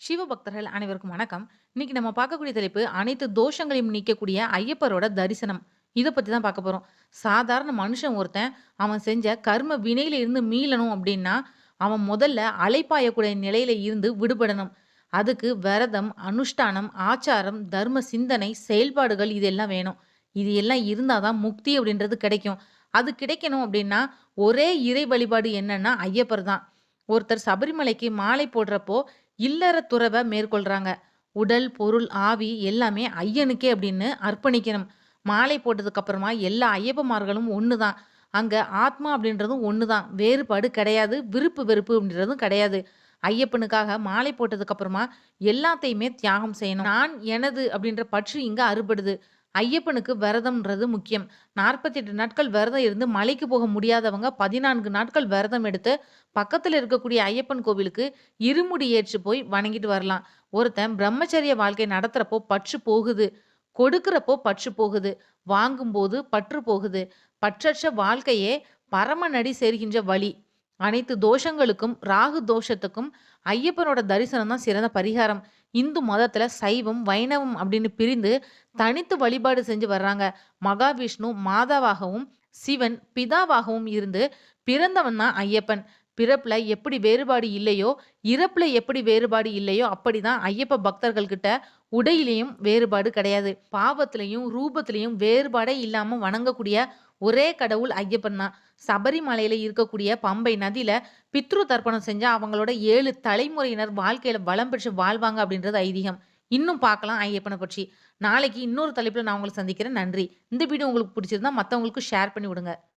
சிவபக்தர்கள் அனைவருக்கும் வணக்கம். இன்னைக்கு நம்ம பார்க்கக்கூடிய தலைப்பு, அனைத்து தோஷங்களையும் நீக்கக்கூடிய ஐயப்பரோட தரிசனம். இதை பத்தி தான் பார்க்க போறோம். சாதாரண மனுஷன் ஒருத்தன், அவன் செஞ்ச கர்ம வினையில இருந்து மீளணும் அப்படின்னா அவன் முதல்ல அலைப்பாயக்கூடிய நிலையில இருந்து விடுபடணும். அதுக்கு விரதம், அனுஷ்டானம், ஆச்சாரம், தர்ம சிந்தனை, செயல்பாடுகள் இதெல்லாம் வேணும். இது எல்லாம் இருந்தால் தான் முக்தி அப்படின்றது கிடைக்கும். அது கிடைக்கணும் அப்படின்னா ஒரே இறை வழிபாடு என்னன்னா ஐயப்பர் தான். ஒருத்தர் சபரிமலைக்கு மாலை போடுறப்போ, இல்லற துறவை மேற்கொள்றாங்க. உடல், பொருள், ஆவி எல்லாமே ஐயனுக்கே அப்படின்னு அர்ப்பணிக்கணும். மாலை போட்டதுக்கு அப்புறமா எல்லா ஐயப்பமார்களும் ஒன்று தான். அங்க ஆத்மா அப்படின்றதும் ஒன்று தான். வேறுபாடு கிடையாது. விருப்பு, வெறுப்பு அப்படின்றதும் கிடையாது. ஐயப்பனுக்காக மாலை போட்டதுக்கு அப்புறமா எல்லாத்தையுமே தியாகம் செய்யணும். நான், எனது அப்படின்ற பற்று இங்க அறுபடுது. ஐயப்பனுக்கு விரதம்ன்றது முக்கியம். 48 நாட்கள் விரதம் இருந்து மலைக்கு போக முடியாதவங்க 14 நாட்கள் விரதம் எடுத்து, பக்கத்தில் இருக்கக்கூடிய ஐயப்பன் கோவிலுக்கு இருமுடி ஏற்று போய் வணங்கிட்டு வரலாம். ஒருத்தன் பிரம்மச்சரிய வாழ்க்கை நடத்துறப்போ பற்று போகுது. கொடுக்கிறப்போ பற்று போகுது. வாங்கும்போது பற்று போகுது. பற்றற்ற வாழ்க்கையே பரமநடி சேர்கின்ற வழி. அனைத்து தோஷங்களுக்கும், ராகு தோஷத்துக்கும் ஐயப்பனோட தரிசனம் தான் சிறந்த பரிகாரம். இந்து மதத்துல சைவம், வைணவம் அப்படின்னு பிரிந்து தனித்து வழிபாடு செஞ்சு வர்றாங்க. மகாவிஷ்ணு மாதாவாகவும், சிவன் பிதாவாகவும் இருந்து பிறந்தவன் தான் ஐயப்பன். பிறப்புல எப்படி வேறுபாடு இல்லையோ, இறப்புல எப்படி வேறுபாடு இல்லையோ, அப்படிதான் ஐயப்ப பக்தர்கள் கிட்ட உடையிலையும் வேறுபாடு கிடையாது. பாவத்திலையும் ரூபத்திலையும் வேறுபாடே இல்லாம வணங்கக்கூடிய ஒரே கடவுள் ஐயப்பன் தான். சபரிமலையில இருக்கக்கூடிய பம்பை நதியில பித்ரு தர்ப்பணம் செஞ்சா அவங்களோட ஏழு தலைமுறையினர் வாழ்க்கையில வளம் பெற்று வாழ்வாங்க அப்படின்றது ஐதீகம். இன்னும் பார்க்கலாம் ஐயப்பனை பற்றி. நாளைக்கு இன்னொரு தலைப்பில் நான் உங்களை சந்திக்கிறேன். நன்றி. இந்த வீடியோ உங்களுக்கு பிடிச்சிருந்தா மற்றவங்களுக்கு ஷேர் பண்ணி விடுங்க.